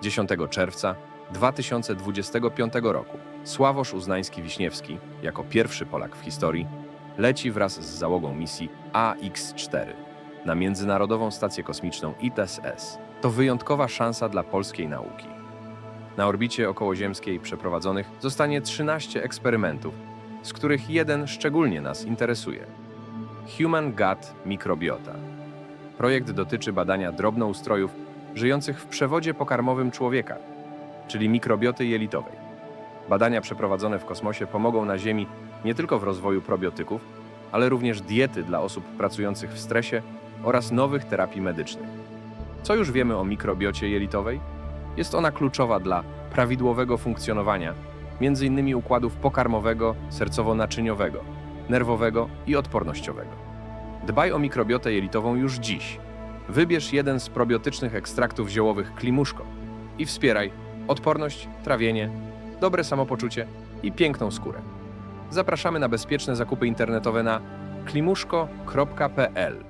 10 czerwca 2025 roku Sławosz Uznański-Wiśniewski, jako pierwszy Polak w historii, leci wraz z załogą misji AX-4 na Międzynarodową Stację Kosmiczną ITSS. To wyjątkowa szansa dla polskiej nauki. Na orbicie okołoziemskiej przeprowadzonych zostanie 13 eksperymentów, z których jeden szczególnie nas interesuje. Human Gut Microbiota. Projekt dotyczy badania drobnoustrojów żyjących w przewodzie pokarmowym człowieka, czyli mikrobioty jelitowej. Badania przeprowadzone w kosmosie pomogą na Ziemi nie tylko w rozwoju probiotyków, ale również diety dla osób pracujących w stresie oraz nowych terapii medycznych. Co już wiemy o mikrobiocie jelitowej? Jest ona kluczowa dla prawidłowego funkcjonowania m.in. układów pokarmowego, sercowo-naczyniowego, nerwowego i odpornościowego. Dbaj o mikrobiotę jelitową już dziś. Wybierz jeden z probiotycznych ekstraktów ziołowych Klimuszko i wspieraj odporność, trawienie, dobre samopoczucie i piękną skórę. Zapraszamy na bezpieczne zakupy internetowe na klimuszko.pl.